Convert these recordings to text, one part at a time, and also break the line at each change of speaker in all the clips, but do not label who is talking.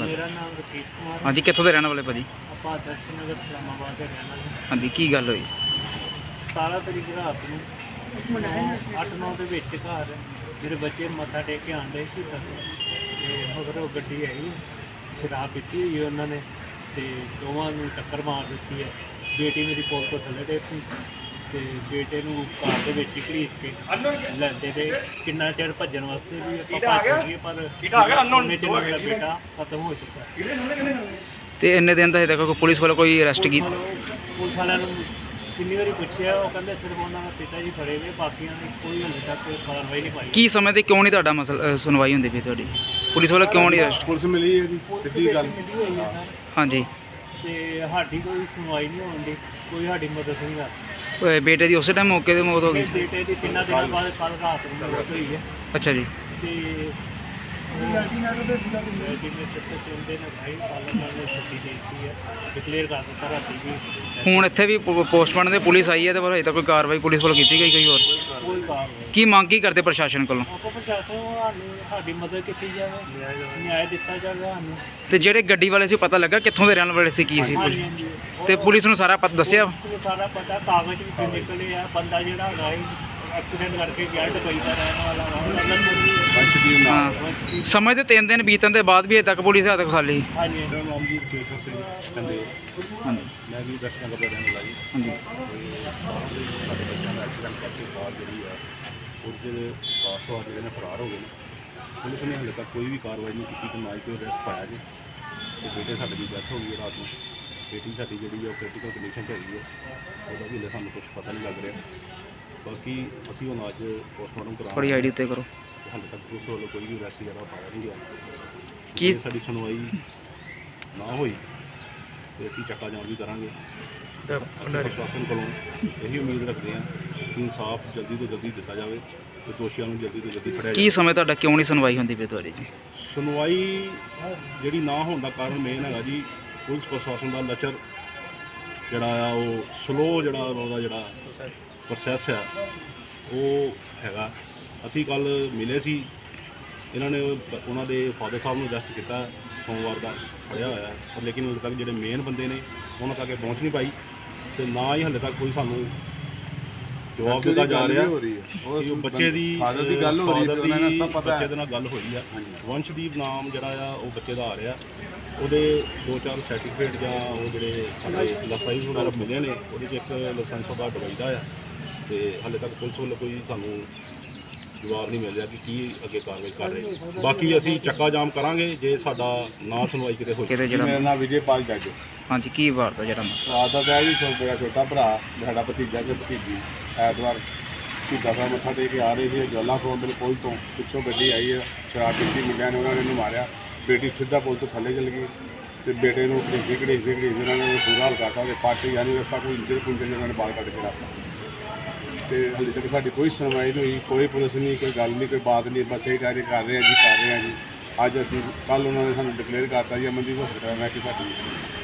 ਮੇਰਾ ਨਾਮ ਰਕੇਸ਼ ਕੁਮਾਰ ਹੈ
ਹਾਂਜੀ ਕਿੱਥੋਂ ਦੇ ਰਹਿਣ ਵਾਲੇ ਭਾਜੀ
ਆਪਾਂ ਦਰਸ਼ਨ ਨਗਰ ਇਸਲਾਮਾਬਾਦ ਦੇ ਰਹਿਣ ਵਾਲੇ ਹਾਂ।
ਹਾਂਜੀ ਕੀ ਗੱਲ ਹੋਈ
17 ਤਰੀਕ ਰਾਤ ਨੂੰ 8-9 ਦੇ ਵਿੱਚ ਘਰ ਮੇਰੇ ਬੱਚੇ ਮੱਥਾ ਟੇਕ ਕੇ ਆਂਦੇ ਸੀ ਤਾਂ ਤੇ ਮਗਰ ਉਹ ਗੱਡੀ ਆਈ ਸ਼ਰਾਬ ਪੀਤੀ ਹੋਈ ਉਹਨਾਂ ਨੇ ਤੇ ਦੋਵਾਂ ਨੂੰ ਟੱਕਰ ਮਾਰ ਦਿੱਤੀ ਹੈ। ਬੇਟੀ ਮੇਰੀ ਪੁਲ ਤੋਂ ਥੱਲੇ ਡੇਪੀ ਤੇ ਬੇਟੇ ਨੂੰ ਕਾਰ ਦੇ ਵਿੱਚ ਹੀ ਘੜੀਸ ਕੇ ਲੈਂਦੇ ਤੇ ਕਿੰਨਾ ਚਿਰ ਭੱਜਣ ਵਾਸਤੇ ਵੀ ਆਪਾਂ ਭੱਜ ਗਏ ਪਰ ਉਹਨੇ ਚ ਮੇਰਾ ਬੇਟਾ? ਖਤਮ ਹੋ ਚੁੱਕਾ ਹੈ।
ਤੇ ਇੰਨੇ ਦਿਨ ਦਾ ਹਜੇ ਤੱਕ ਕੋਈ ਪੁਲਿਸ ਵੱਲੋਂ ਕੋਈ ਅਰੈਸਟ ਕੀਤੀ?
ਪੁਲਿਸ ਵਾਲਿਆਂ ਨੂੰ ਕਿੰਨੀ ਵਾਰੀ ਪੁੱਛਿਆ ਉਹ ਕਹਿੰਦੇ ਸਿਰਫ ਉਹਨਾਂ ਦਾ ਪਿਤਾ ਜੀ ਫੜੇ ਗਏ ਬਾਕੀਆਂ ਦੀ ਕੋਈ ਹਲੇ ਤੱਕ ਕੋਈ ਕਾਰਵਾਈ ਨਹੀਂ ਪਾਈ।
ਕੀ ਸਮੇਂ ਤੇ ਕਿਉਂ ਨਹੀਂ ਤੁਹਾਡਾ ਮਸਲਾ ਅ, ਸੁਣਵਾਈ ਹੁੰਦੀ ਪਈ ਤੁਹਾਡੀ? ਪੁਲਿਸ ਵੱਲੋਂ ਕਿਉਂ ਨਹੀਂ ਅਰੈਸਟ
ਪੁਲਿਸ ਮਿਲੀ ਹੈ ਜੀ
ਪੁਲਿਸ
ਸਿੱਧੀ ਗੱਲ।
ਮਿਲੀ ਹੋਈ ਹੈ ਸਰ।
ਹਾਂਜੀ।
ਤੇ ਸਾਡੀ ਕੋਈ ਸੁਣਵਾਈ ਨਹੀਂ ਹੋਣ ਦੀ ਕੋਈ ਸਾਡੀ ਮਦਦ ਨਹੀਂ ਕਰਦਾ
ਓਏ, ਬੇਟੇ ਦੀ ਉਸੇ ਟਾਈਮ ਮੌਕੇ ਤੇ ਮੌਤ ਹੋ ਗਈ
ਇਸ
ਸੀ?
ਬੇਟੇ ਦੀ ਤਿੰਨਾਂ ਦਿਨਾਂ ਬਾਅਦ ਕੱਲ ਰਾਤ ਨੂੰ ਮੌਤ ਹੋਈ ਹੈ।
ਅੱਛਾ ਜੀ।
ਤੇ ਜਿਵੇਂ ਕਿਤੇ ਚੁੰਦੇ ਨੇ ਭਾਈ ਕੱਲ ਉਹਨਾਂ ਨੇ ਛੁੱਟੀ ਦੇ ਦਿੱਤੀ ਹੈ ਡਿਕਲੇਅਰ ਕਰ ਦਿੱਤਾ ਰਾਤੀ ਵੀ
ਹੁਣ ਇੱਥੇ ਵੀ ਪੋਸਟਮਾਰਟਮ ਤੇ ਪੁਲਿਸ ਆਈ ਹੈ ਤੇ ਪਰ ਹਜੇ ਤੱਕ ਕੋਈ ਕਾਰਵਾਈ ਪੁਲਿਸ ਵੱਲੋਂ ਕੀਤੀ ਗਈ ਕੋਈ ਹੋਰ?
ਕੋਈ ਕਾਰਵਾਈ
ਕੀ ਮੰਗ ਕੀ ਕਰਦੇ ਪ੍ਰਸ਼ਾਸਨ ਕੋਲੋਂ?
ਆਪਾਂ ਪ੍ਰਸ਼ਾਸਨ ਨੂੰ ਸਾਨੂੰ ਸਾਡੀ ਮਦਦ ਕੀਤੀ ਜਾਵੇ ਨਿਆਂ ਦਿੱਤਾ ਜਾਵੇ ਸਾਨੂੰ
ਤੇ ਜਿਹੜੇ ਗੱਡੀ ਵਾਲੇ ਸੀ ਪਤਾ ਲੱਗਾ ਕਿੱਥੋਂ ਦੇ ਰਹਿਣ ਵਾਲੇ ਸੀ ਕੀ ਸੀ
ਹਾਂਜੀ, ਹਾਂਜੀ।
ਤੇ ਪੁਲਿਸ ਨੂੰ ਸਾਰਾ ਪਤਾ ਦੱਸਿਆ?
ਪੁਲਿਸ ਨੂੰ ਸਾਰਾ ਪਤਾ ਕਾਗਜ਼ ਵਿੱਚ ਨਿਕਲੇ ਆ ਬੰਦਾ ਜਿਹੜਾ ਹੈਗਾ ਐਕਸੀਡੈਂਟ ਕਰਕੇ ਗਿਆ ਦੁਬਈ ਦਾ ਰਹਿਣ ਵਾਲਾ ਵਾ। ਉਹਦਾ ਨਾਮ
ਵੰਸ਼ਦੀਪ ਨਾਮ
ਹਾਂ। ਸਮੇਂ ਤੇ ਤਿੰਨ ਦਿਨ ਬੀਤਣ ਦੇ ਬਾਅਦ ਵੀ ਹਜੇ ਤੱਕ ਪੁਲਿਸ ਹੱਥ ਖਾਲੀ
ਹਾਂਜੀ।
ਮੇਰਾ ਨਾਮ ਜੀ ਕੇਸ਼ਵ ਸਿੰਘ ਚੰਦੇ
ਹਾਂਜੀ।
ਮੈਂ ਵੀ ਦਰਸ਼ਨ ਨਗਰ ਦਾ ਰਹਿਣ ਵਾਲਾ ਜੀ।
ਹਾਂਜੀ।
ਤੇ ਸਾਡੇ ਬੱਚਿਆਂ ਦਾ ਐਕਸੀਡੈਂਟ ਕਰਕੇ ਕਾਰ ਜਿਹੜੀ ਆ ਉਹਦੇ ਦੇ ਪਾਸੋਂ ਜਿਹੜੇ ਨੇ ਫਰਾਰ ਹੋ ਗਏ ਨੇ। ਪੁਲਿਸ ਨੇ ਹਾਲੇ ਤੱਕ ਕੋਈ ਵੀ ਕਾਰਵਾਈ ਨਹੀਂ ਕੀਤੀ ਤੇ ਨਾ ਹੀ ਕੋਈ ਅਰੈਸਟ ਪਾਇਆ ਜੀ। ਤੇ ਬੇਟੇ ਸਾਡੇ ਦੀ ਡੈਥ ਹੋ ਗਈ ਹੈ ਰਾਤ ਨੂੰ। ਬੇਟੀ ਸਾਡੀ ਜਿਹੜੀ ਆ ਕ੍ਰਿਟੀਕਲ ਕੰਡੀਸ਼ਨ 'ਚ ਹੈਗੀ ਹੈ। ਉਹਦਾ ਵੀ ਹਲੇ ਸਾਨੂੰ ਕੁਝ ਪਤਾ ਨਹੀਂ ਲੱਗ ਰਿਹਾ। ਬਾਕੀ ਅਸੀਂ ਹੁਣ ਅੱਜ ਪੋਸਟਮਾਰਟਮ
ਥੋੜੀ
ਕਰਾਉਣਾ
ਆਈਡੀ ਉੱਤੇ ਕਰੋ।
ਹਾਲੇ ਤੱਕ ਪੁਲਿਸ ਵੱਲੋਂ ਕੋਈ ਵੀ ਅਰੈਸਟ ਜਿਹੜਾ ਪਾਇਆ ਨਹੀਂ ਗਿਆ।
ਕੀ-
ਜੇ ਸਾਡੀ ਸੁਣਵਾਈ ਨਾ ਹੋਈ ਤੇ ਅਸੀਂ ਚੱਕਾ ਜਾਮ ਵੀ ਕਰਾਂਗੇ। ਅਸੀਂ ਪ੍ਰਸ਼ਾਸਨ ਕੋਲੋਂ ਇਹੀ ਉਮੀਦ ਰੱਖਦੇ ਹਾਂ ਕਿ ਇਨਸਾਫ ਜਲਦੀ ਤੋਂ ਜਲਦੀ ਦਿੱਤਾ ਜਾਵੇ ਤੇ ਦੋਸ਼ੀਆਂ ਨੂੰ ਜਲਦੀ ਤੋਂ ਜਲਦੀ ਫੜਿਆ
ਕੀ
ਜਾਵੇ।
ਸਮੇਂ ਤੁਹਾਡਾ ਕਿਉਂ ਨਹੀਂ ਸੁਣਵਾਈ ਹੁੰਦੀ ਪਈ ਤੁਹਾਡੀ ਜੀ?
ਸੁਣਵਾਈ ਜਿਹੜੀ ਨਾ ਹੋਣ ਦਾ ਕਾਰਨ ਮੇਨ ਹੈਗਾ ਜੀ ਪੁਲਿਸ ਪ੍ਰਸ਼ਾਸਨ ਦਾ ਲਚਰ ਜਿਹੜਾ ਆ, ਉਹ ਸਲੋ ਜਿਹੜਾ ਉਹਦਾ ਜਿਹੜਾ ਪ੍ਰੋਸੈਸ ਆ, ਉਹ ਹੈਗਾ। ਅਸੀਂ ਕੱਲ ਮਿਲੇ ਸੀ। ਇਹਨਾਂ ਨੇ ਉਹਨਾਂ ਦੇ ਫਾਦਰ ਸਾਹਿਬ ਨੂੰ ਅਰੈਸਟ ਕੀਤਾ, ਸੋਮਵਾਰ ਦਾ ਫੜਿਆ ਹੋਇਆ। ਪਰ ਲੇਕਿਨ ਹਾਲੇ ਤੱਕ ਜਿਹੜੇ ਮੇਨ ਬੰਦੇ ਨੇ, ਉਹਨਾਂ ਤੱਕ ਇਹ ਪਹੁੰਚ ਨਹੀਂ ਪਾਈ। ਤੇ ਨਾ ਹੀ ਹਾਲੇ ਤੱਕ ਕੋਈ ਸਾਨੂੰ ਜਵਾਬ ਦਿੱਤਾ ਜਾ ਰਿਹਾ ਕਿ ਉਹ ਬੱਚੇ ਦੀ ਫਾਦਰ ਦੀ ਗੱਲ ਹੋ ਰਹੀ ਹੈ ਉਹਨਾਂ ਨੂੰ ਦੀ ਸਭ ਪਤਾ ਬੱਚੇ ਹੈ। ਦੇ ਨਾਲ ਗੱਲ ਹੋਈ ਆ। ਹਾਂਜੀ। ਵੰਸ਼ਦੀਪ ਨਾਮ ਜਿਹੜਾ ਆ ਉਹ ਬੱਚੇ ਦਾ ਆ ਰਿਹਾ। ਉਹਦੇ ਦੋ ਚਾਰ ਸਰਟੀਫਿਕੇਟ ਜਾਂ ਉਹ ਜਿਹੜੇ ਸਾਡੇ ਲਾਇਸੈਂਸ ਵਗੈਰਾ ਮਿਲੇ ਨੇ ਉਹਦੇ 'ਚ ਇੱਕ ਲਾਇਸੈਂਸ ਉਹਦਾ ਦੁਬਈ ਦਾ ਆ। ਤੇ ਹਾਲੇ ਤੱਕ ਪੁਲਿਸ ਵੱਲੋਂ ਕੋਈ ਸਾਨੂੰ ਜਵਾਬ ਨਹੀਂ ਮਿਲ ਰਿਹਾ ਕਿ ਕੀ ਅੱਗੇ ਕਾਰਵਾਈ ਕਰ ਰਹੇ। ਬਾਕੀ ਅਸੀਂ ਚੱਕਾ ਜਾਮ ਕਰਾਂਗੇ ਜੇ ਸਾਡਾ ਨਾ ਸੁਣਵਾਈ ਕਿਤੇ ਹੋਈ।
ਕਿਤੇ
ਮੇਰਾ
ਜਿਹੜਾ
ਨਾਮ ਵਿਜੇਪਾਲ ਜੱਜ।
ਹਾਂਜੀ ਕੀ ਵਾਰਤਾ ਜਿਹੜਾ ਮਸਲਾ?
ਆਦਾ ਦਾ ਜੀ ਛੋ ਮੇਰਾ ਛੋਟਾ ਭਰਾ ਸਾਡਾ ਭਤੀਜਾ ਤੇ ਭਤੀਜੀ। ਐਤਵਾਰ ਸਿੱਧਾ ਸਾਹਿਬ ਮੱਥਾ ਟੇਕ ਕੇ ਆ ਰਹੇ ਸੀ ਜਵਾਲਾ ਫਰੋਮ ਦੇ ਪੁਲ ਤੋਂ ਪਿੱਛੋਂ ਗੱਡੀ ਆਈ ਹੈ ਸ਼ਰਾਬ ਪੀਤੀ ਮੁੰਡਿਆਂ ਨੇ ਉਹਨਾਂ ਨੇ ਇਹਨੂੰ ਮਾਰਿਆ। ਬੇਟੀ ਸਿੱਧਾ ਪੁਲ ਤੋਂ ਥੱਲੇ ਚਲ ਗਈ ਤੇ ਬੇਟੇ ਨੂੰ ਘੜੀਸਦੇ ਘੜੀਸਦੇ ਘੜੀਸਦੇ ਉਹਨਾਂ ਨੇ ਪੂਰਾ ਹਾਲ ਕਰਤਾ ਉਹਦੇ ਪਾਟੇ ਯਾਨੀ ਰਸਾ ਕੋਈ ਇੰਜਰ ਪੁੰਜਰ ਉਹਨਾਂ ਨੇ ਬਾਲ ਕੱਢ ਕੇ ਰੱਖਤਾ ਤੇ ਹਾਲੇ ਤੱਕ ਸਾਡੀ ਕੋਈ ਸੁਣਵਾਈ ਨਹੀਂ ਹੋਈ ਕੋਈ ਪੁਲਿਸ ਨਹੀਂ ਕੋਈ ਗੱਲ ਨਹੀਂ ਕੋਈ ਬਾਤ ਨਹੀਂ ਬਸ ਇਹ ਕਾਰੇ ਕਰ ਰਹੇ ਆ ਜੀ ਕਰ ਰਹੇ ਆ ਜੀ। ਅੱਜ ਅਸੀਂ ਕੱਲ ਉਹਨਾਂ ਨੇ ਸਾਨੂੰ ਡਿਕਲੇਅਰ ਕਰਤਾ ਜੀ ਅਮਨਦੀਪ ਹਸਪਤਾਲ ਮੈਂ ਕਿ ਸਾਡੀ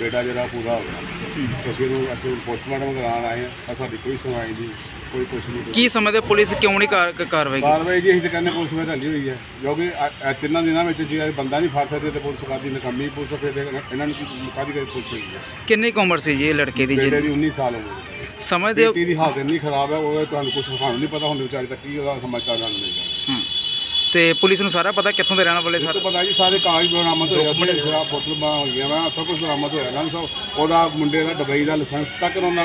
ਬੇਟਾ ਜਿਹੜਾ ਪੂਰਾ ਹੋ ਗਿਆ। ਅਸੀਂ ਇਹਨੂੰ ਅਸੀਂ ਪੋਸਟਮਾਰਟਮ ਕਰਾਉਣ ਆਏ ਪਰ ਸਾਡੀ ਕੋਈ ਸੁਣਵਾਈ ਨਹੀਂ ਕੋਈ ਕੁਛ ਨਹੀਂ
ਕੀ ਸਮੇਂ ਤੇ ਪੁਲਿਸ ਕਿਉਂ ਨਹੀਂ ਕਾਰ- ਕਾਰਵਾਈ ਕੀਤੀ?
ਕਾਰਵਾਈ ਜੀ ਅਸੀਂ ਤਾਂ ਕਹਿੰਦੇ ਪੁਲਿਸ ਵਿੱਚ ਢਲੀ ਹੋਈ ਹੈ। ਕਿਉਂਕਿ ਅ- ਇਹ ਤਿੰਨਾਂ ਦਿਨਾਂ ਵਿੱਚ ਜੇ ਇਹ ਬੰਦਾ ਨਹੀਂ ਫੜ ਸਕਦੇ ਤੇ ਪੁਲਿਸ ਕਾਦੀ ਨਕਾਮੀ ਪੁਲਿਸ ਫਿਰ ਤੇ ਇਹਨਾਂ ਨੂੰ ਕਾਦੀ ਕਰ ਪੁਲਿਸ ਹੋਈ ਹੈ।
ਕਿੰਨੀ ਕੁ ਉਮਰ ਸੀ ਜੀ ਇਹ ਲੜਕੇ ਦੀ
ਬੇਟੇ
ਜੀ
ਦੀ 19 ਸਾਲ ਉਮਰ ਹੈ
ਸਮਝਦੇ ਹੋ?
ਬੇਟੀ ਦੀ ਹਾਲਤ ਇੰਨੀ ਖਰਾਬ ਹੈ ਉਹ ਤੁਹਾਨੂੰ ਕੁਝ ਸਾਨੂੰ ਨਹੀਂ ਪਤਾ ਹੁੰਦੇ ਵਿਚਾਰੇ ਤੱਕ ਕੀ ਉਹਦਾ ਸਮਾਚਾਰ ਨਾਲ ਮਿਲਦਾ
ਹੂੰ। ਤੇ ਪੁਲਿਸ ਨੂੰ ਸਾਰਾ ਪਤਾ ਕਿੱਥੋਂ ਦੇ ਰਹਿਣ ਵਾਲੇ ਸਰ।
ਤੋਂ ਪਤਾ ਜੀ ਸਾਰੇ ਕਾਗਜ਼ ਬਰਾਮਦ ਹੋਏ ਆਪਣੇ ਸ਼ਰਾਬ ਬੋਤਲ ਬਾ ਹੋਈਆਂ ਵਾ ਸਭ ਕੁਝ ਬਰਾਮਦ ਹੋਇਆ ਨਾ ਸਭ ਉਹਦਾ ਮੁੰਡੇ ਦਾ ਦੁਬਈ ਦਾ ਲਾਇਸੈਂਸ ਤੱਕ ਉਹਨਾਂ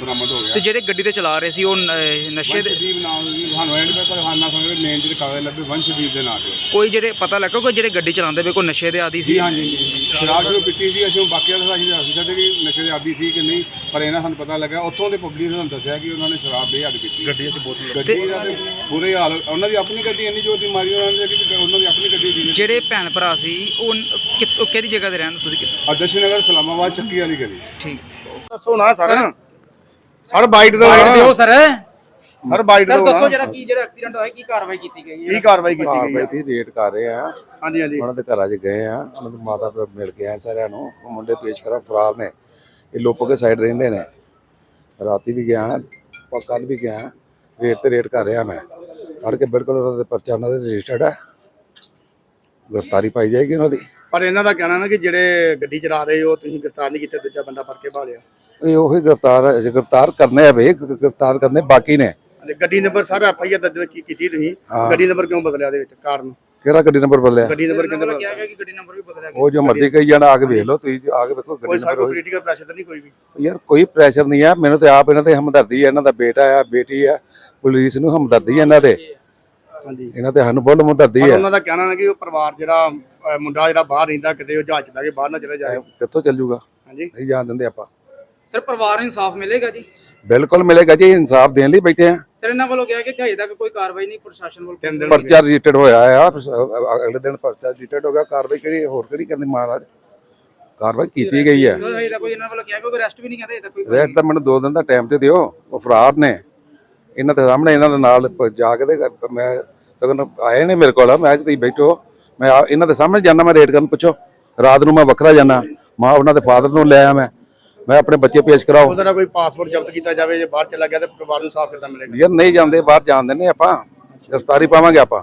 ਬਰਾਮਦ ਹੋ
ਤੇ
ਗਿਆ
ਜਿਹੜੇ ਗੱਡੀ ਤੇ ਚਲਾ ਰਹੇ ਸੀ ਉਹ ਨ- ਨਸ਼ੇ ਦੇ
ਵੰਸ਼ਦੀਪ ਨਾਮ ਜੀ ਸਾਨੂੰ ਐਂਡ ਪਰ ਹਾਨਾ ਸਮਝਦੇ ਮੇਨ ਜਿਹੜੇ ਕਾਗਜ਼ ਲੱਭੇ ਵੰਸ਼ਦੀਪ ਦੇ ਨਾਂ ਤੇ।
ਕੋਈ ਜਿਹੜੇ ਪਤਾ ਲੱਗਾ ਕੋਈ ਜਿਹੜੇ ਗੱਡੀ ਚਲਾਉਂਦੇ ਵੇ ਕੋਈ ਨਸ਼ੇ ਦੇ ਆਦੀ ਸੀ?
ਜੀ ਹਾਂਜੀ ਜੀ। ਸ਼ਰਾਬ ਸ਼ੁਰੂ ਪੀਤੀ ਸੀ ਅਸੀਂ ਬਾਕੀਆਂ ਦਾ ਅਸੀਂ ਦੱਸ ਨਹੀਂ ਸਕਦੇ ਕਿ ਨਸ਼ੇ ਦੇ ਆਦੀ ਸੀ ਕਿ ਨਹੀਂ ਪਰ ਇਹਨਾਂ ਸਾਨੂੰ ਪਤਾ ਲੱਗਾ ਉੱਥੋਂ ਦੇ ਪਬਲਿਕ ਨੇ ਸਾਨੂੰ ਦੱਸਿਆ ਕਿ ਉਹਨਾਂ ਨੇ ਸ਼ਰਾਬ ਬੇਹੱਦ ਪੀਤੀ। ਗੱਡੀਆਂ 'ਚ ਬੋਤਲ ਗੱਡੀ ਦਾ ਤੇ ਬੁਰੇ ਹਾਲ ਉਹਨਾਂ ਦੀ ਆਪਣੀ ਗੱਡੀ ਇੰਨੀ ਜੋ ਦੀ ਮਾਰੀ ਉਹਨਾਂ ਨੇ ਕਿ ਉਹਨਾਂ ਦੀ ਆਪਣੀ ਗੱਡੀ ਸੀ
ਜਿਹੜੇ ਭੈਣ ਭਰਾ ਸੀ ਉਹ ਕਿਹੜੀ ਜਗ੍ਹਾ ਤੇ ਰਹਿਣ ਤੁਸੀਂ ਕਿੱਥ-
ਨਗਰ ਸਲਾਮਾਬਾਦ ਚੱਕੀ ਵਾਲੀ ਗਲੀ।
ਠੀਕ।
ਦੱਸੋ ਨਾ ਸਰ। ਸਰ। ਬਾਈਟ ਦਾ
ਦਿਓ ਸਰ।
ਸਰ ਬਾਈਟ
ਜਿਹੜਾ ਕੀ ਜਿਹੜਾ ਐਕਸੀਡੈਂਟ ਹੋਇਆ ਕੀ ਕਾਰਵਾਈ ਕੀਤੀ ਗਈ
ਕੀ ਕਾਰਵਾਈ ਕੀਤੀ ਗਈ
ਕਾਰਵਾਈ
ਹੈ
ਦੀ ਰੇਟ ਕਰ ਰਹੇ ਆ
ਹਾਂਜੀ ਹਾਂਜੀ।
ਉਹਨਾਂ ਦੇ ਘਰਾਂ 'ਚ ਗਏ ਆ ਉਹਨਾਂ ਦੇ ਮਾਤਾ ਪਿਤਾ ਮਿਲ ਕੇ ਆਏ ਸਾਰਿਆਂ ਨੂੰ। ਉਹ ਮੁੰਡੇ ਪੇਸ਼ ਕਰਾ ਫਰਾਰ ਨੇ। ਇਹ ਲੋਪੋ ਕੇ ਸਾਈਡ ਰਹਿੰਦੇ ਨੇ। ਰਾਤੀ ਵੀ ਗਿਆ ਪਰ ਕੱਲ ਵੀ ਗਿਆ ਰੇਟ ਤੇ ਰੇਟ ਕਰ ਰਿਹਾ ਮੈਂ। ਫੜ ਕੇ ਬਿਲਕੁਲ ਉਹਨਾਂ ਦੇ ਪਰਚਾ ਉਹਨਾਂ ਦੇ ਰਜਿਸਟਰਡ ਹੈ ਗ੍ਰਿਫਤਾਰੀ ਪਾਈ ਜਾਏਗੀ ਉਹਨਾਂ ਦੀ।
ਪਰ ਇਹਨਾਂ ਦਾ ਕਹਿਣਾ ਨਾ ਕਿ ਜਿਹੜੇ ਗੱਡੀ ਚਲਾ ਰਹੇ ਹੋ ਤੁਸੀਂ ਗ੍ਰਿਫਤਾਰ ਨਹੀਂ ਕੀਤੇ ਦੂਜਾ ਬੰਦਾ ਫੜ ਕੇ ਭਾਲਿਆ।
ਇਹ ਉਹੀ ਗ੍ਰਿਫਤਾਰ ਹੈ ਗ੍ਰਿਫਤਾਰ ਕਰਨੇ ਆ ਵੇ ਗ੍ਰਿਫਤਾਰ ਕਰਨੇ ਬਾਕੀ ਨੇ।
ਤੇ ਗੱਡੀ ਨੰਬਰ ਸਾਰਾ ਐਫ ਆਈ ਆਰ ਦਰਜ ਕੀ- ਕੀਤੀ ਤੁਸੀਂ?
ਹਾਂ।
ਗੱਡੀ ਨੰਬਰ ਕਿਉਂ ਬਦਲਿਆ ਦੇ ਵਿੱਚ? ਕਾਰਨ?
ਕਿਹੜਾ ਗੱਡੀ ਨੰਬਰ ਬਦਲਿਆ?
ਗੱਡੀ ਨੰਬਰ ਕਿੰਨੇ
ਕਿਹਾ
ਬਦਲਿਆ?
ਗਿਆ ਕਿ ਗੱਡੀ ਨੰਬਰ ਵੀ ਬਦਲਿਆ ਗਿਆ।
ਉਹ ਜੋ ਮਰਜ਼ੀ ਕਹੀ ਜਾਣਾ ਆ ਕੇ ਵੇਖ ਲਓ ਤੁਸੀਂ ਆ ਕੇ ਵੇਖੋ
ਕੋਈ
ਗੱਡੀ
ਸਾਰਾ
ਨੰਬਰ ਉਹੀ।
ਪੋਲੀਟੀਕਲ ਪ੍ਰੈਸ਼ਰ ਤਾਂ ਨਹੀਂ ਕੋਈ ਵੀ?
ਯਾਰ ਕੋਈ ਪ੍ਰੈਸ਼ਰ ਨਹੀਂ ਆ ਮੈਨੂੰ ਤੇ ਆਪ ਇਹਨਾਂ ਤੇ ਹਮਦਰਦੀ ਹੈ ਇਹਨਾਂ ਦਾ ਬੇਟਾ ਆ ਬੇਟੀ ਆ ਪੁਲਿਸ ਨੂੰ ਹਮਦਰਦੀ ਹੈ ਇਹਨਾਂ ਦੇ।
ਹਾਂਜੀ।
ਇਹਨਾਂ ਤੇ ਸਾਨੂੰ ਹਮਦਰਦੀ
ਪਰ
ਹੈ।
ਉਹਨਾਂ ਦਾ ਕਹਿਣਾ ਹੈ ਕਿ ਉਹ ਪਰਿਵਾਰ ਜਿਹੜਾ ਅਹ ਮੁੰਡਾ ਜਿਹੜਾ ਬਾਹਰ ਰਹਿੰਦਾ ਕਿਤੇ ਉਹ ਜਹਾਜ਼ ਚ ਬਹਿ ਕੇ ਬਾਹਰ ਨਾ ਚਲੇ ਜਾਏ
ਕਿੱਥੋਂ ਚੱਲ ਜੂਗਾ?
ਹਾਂਜੀ।
ਨਹੀਂ ਜਾਣ ਦਿੰਦੇ ਆਪਾਂ।
ਸਰ ਪਰਿਵਾਰ ਨੂੰ ਇਨਸਾਫ ਮਿਲੇਗਾ ਜੀ?
ਬਿਲਕੁਲ ਮਿਲੇਗਾ ਜੀ ਇਨਸਾਫ ਦੇਣ ਲਈ ਬੈਠੇ ਆ
ਸਰ ਇਹਨਾਂ ਵੱਲੋਂ ਕਿਹਾ ਕਿ ਹਜੇ ਤੱਕ ਕੋਈ ਕਾਰਵਾਈ ਨਹੀਂ ਪ੍ਰਸ਼ਾਸਨ ਵੱਲੋਂ
ਤਿੰਨ ਦਿਨ
ਪਰਚਾ ਰਜਿਸਟਰਡ ਹੋਇਆ ਆ। ਅਗਲੇ ਦਿਨ ਪਰਚਾ ਰਜਿਸਟਰਡ ਹੋ ਗਿਆ। ਕਾਰਵਾਈ ਕਿਹੜੀ ਹੋਰ ਕਿਹੜੀ ਕਰਨੀ ਮਹਾਰਾਜ? ਕਾਰਵਾਈ ਕੀਤੀ ਗਈ ਹੈ।
ਸਰ ਹਜੇ ਤੱਕ ਕੋਈ ਇਹਨਾਂ ਵੱਲੋਂ ਕਿਹਾ ਕੋਈ ਅਰੈਸਟ ਵੀ ਨਹੀਂ ਕਹਿੰਦੇ ਹਜੇ ਤੱਕ ਕੋਈ
ਰੇਟ ਤਾਂ ਮੈਨੂੰ 2 ਦਿਨ ਦਾ ਟਾਈਮ ਤੇ ਦਿਓ। ਉਹ ਫਰਾਰ ਨੇ। ਇਹਨਾਂ ਦੇ ਸਾਹਮਣੇ ਇਹਨਾਂ ਦੇ ਨਾਲ ਪ- ਜਾ ਕੇ ਤੇ ਮੈਂ ਸਗਨ ਆਏ ਨੇ ਮੇਰੇ ਕੋਲ ਮੈਂ ਅੱਜ ਤੁਸੀਂ ਬੈਠੋ। ਮੈਂ ਆ- ਇਹਨਾਂ ਦੇ ਸਾਹਮਣੇ ਜਾਣਾ ਮੈਂ ਰੇਟ ਕਰਨ ਪੁੱਛੋ। ਰਾਤ ਨੂੰ ਮੈਂ ਵੱਖਰਾ ਜਾਣਾ ਮਾਂ ਉਹਨਾਂ ਦੇ ਫਾਦਰ ਨੂੰ ਲੈ ਆਇਆ ਮੈਂ। ਮੈਂ ਆਪਣੇ ਬੱਚੇ ਪੇਸ਼ ਕਰਾਓ।
ਉਹਦਾ ਕੋਈ ਪਾਸਪੋਰਟ ਜ਼ਬਤ ਕੀਤਾ ਜਾਵੇ ਜੇ ਬਾਹਰ ਚਲਾ ਗਿਆ ਤੇ ਪਰਿਵਾਰ ਨੂੰ ਸਾਫ਼ ਕਿੱਦਾਂ ਮਿਲੇਗਾ।
ਯਾਰ ਨਹੀਂ ਜਾਂਦੇ ਬਾਹਰ ਜਾਣ ਦਿੰਦੇ ਆਪਾਂ। ਗ੍ਰਿਫਤਾਰੀ ਪਾਵਾਂਗੇ ਆਪਾਂ।